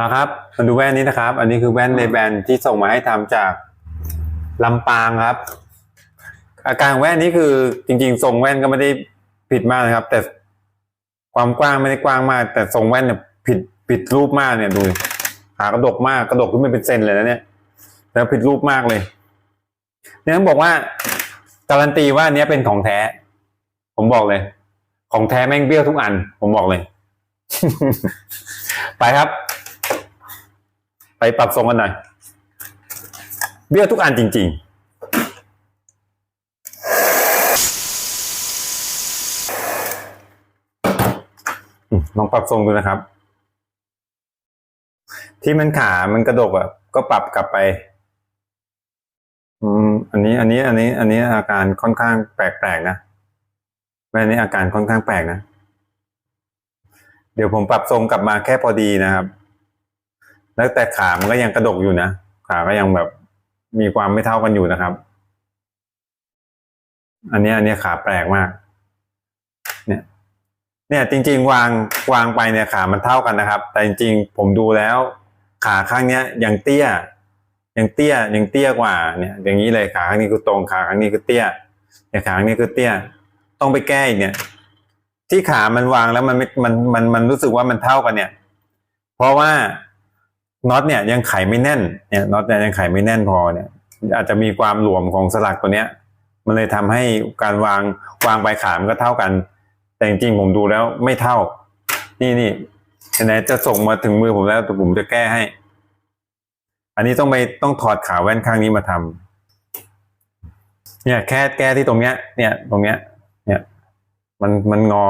มาครับมาดูแว่นนี้นะครับ อันนี้คือแว่นในแบรนด์ที่ส่งมาให้ทำจากลำปางครับ อาการแว่นนี้คือจริงๆทรงแว่นก็ไม่ได้ผิดมากนะครับ แต่ความกว้างไม่ได้กว้างมาก แต่ทรงแว่นเนี่ยผิดผิดรูปมากเนี่ยดูขากระดกมากกระดกขึ้นไปเป็นเซนเลยนะเนี่ย แล้วผิดรูปมากเลยเนี่ยต้องบอกว่าการันตีว่าอันเนี้ยเป็นของแท้ ผมบอกเลย ของแท้แม่งเบี้ยวทุกอัน ผมบอกเลย ไปครับ ไปปรับทรงกันหน่อยเบี้ยวทุกอันจริง ๆลองปรับทรงดูนะครับ ที่มันขา มันกระดกอะ ก็ปรับกลับไป อืม อันนี้ อันนี้ อันนี้ อันนี้อาการค่อนข้างแปลกๆนะแม่นี้อาการค่อนข้างแปลกนะ เดี๋ยวผมปรับทรงกลับมาแค่พอดีนะครับ แล้วแต่ขามันก็ยังกระดกอยู่นะ ขาก็ยังแบบมีความไม่เท่ากันอยู่นะครับ อันนี้อันนี้ขาแปลกมาก เนี่ย เนี่ยจริง ๆ วางวางไปเนี่ยขามันเท่ากันนะครับ แต่จริงๆ ผมดูแล้ว ขาข้างเนี้ยยังเตี้ยยังเตี้ยยังเตี้ยกว่าเนี่ย อย่างนี้เลยขาข้างนี้คือตรงขาข้างนี้คือเตี้ยเนี่ยขาข้างนี้คือเตี้ย ต้องไปแก้อีกเนี่ย ที่ขามันวางแล้วมันไม่มันมันมันรู้สึกว่ามันเท่ากันเนี่ย เพราะว่า น็อตเนี่ยยังไขไม่แน่นเนี่ยน็อตเนี่ยยังไขไม่แน่นพอเนี่ย อาจจะมีความหลวมของสลักตัวเนี้ย มันเลยทำให้การวางวางปลายขามันก็เท่ากัน แต่จริงๆผมดูแล้วไม่เท่า นี่นี่ไหนจะส่งมาถึงมือผมแล้วแต่ผมจะแก้ให้ อันนี้ต้องไปต้องถอดขาแว่นข้างนี้มาทำเนี่ยแค่แก้ที่ตรงเนี้ย เนี่ยตรงเนี้ย เนี่ย มันมันงอ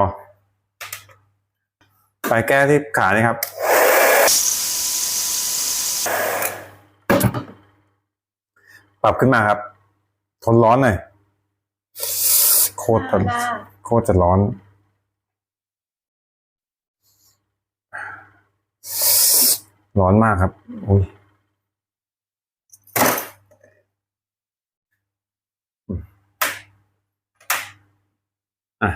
ไปแก้ที่ขานี่ครับ ปรับขึ้นมาครับ ทนร้อนหน่อยโคตรจะโคตรจะร้อน ร้อนมากครับอุ้ยอะ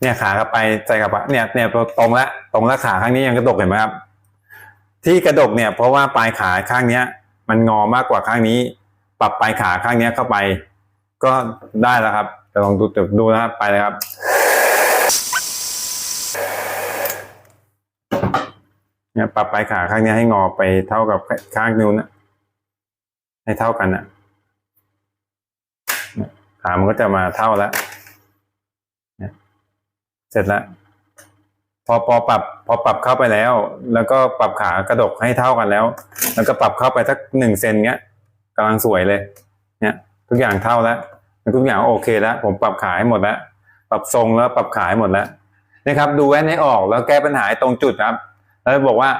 เนี่ยขากลับไปใจกลับไปเนี่ยเนี่ยตรงละตรงละขาข้างนี้ยังกระดกเห็นไหมครับ ที่กระดกเนี่ยเพราะว่าปลายขาข้างเนี้ย มันงอมากกว่าข้างนี้ ปรับปลายขาข้างเนี้ยเข้าไป ก็ได้แล้วครับจะลองดูดูนะครับไปเลยครับ เนี่ยปรับปลายขาข้างเนี้ยให้งอไปเท่ากับข้างนิ้วนะให้เท่ากันนะขามันก็จะมาเท่าแล้วเนี่ยเสร็จแล้วพอพอปรับ พอปรับเข้าไปแล้ว แล้วก็ปรับขากระดกให้เท่ากันแล้ว แล้วก็ปรับเข้าไปสักหนึ่งเซนเงี้ย กำลังสวยเลย เนี่ย ทุกอย่างเท่าแล้วทุกอย่างโอเคแล้ว ผมปรับขาให้หมดแล้ว ปรับทรงแล้วปรับขายหมดแล้วนะครับ ดูแว่นให้ออกแล้วแก้ปัญหาตรงจุดครับ แล้วบอกว่า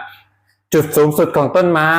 จุดสูงสุดของต้นไม้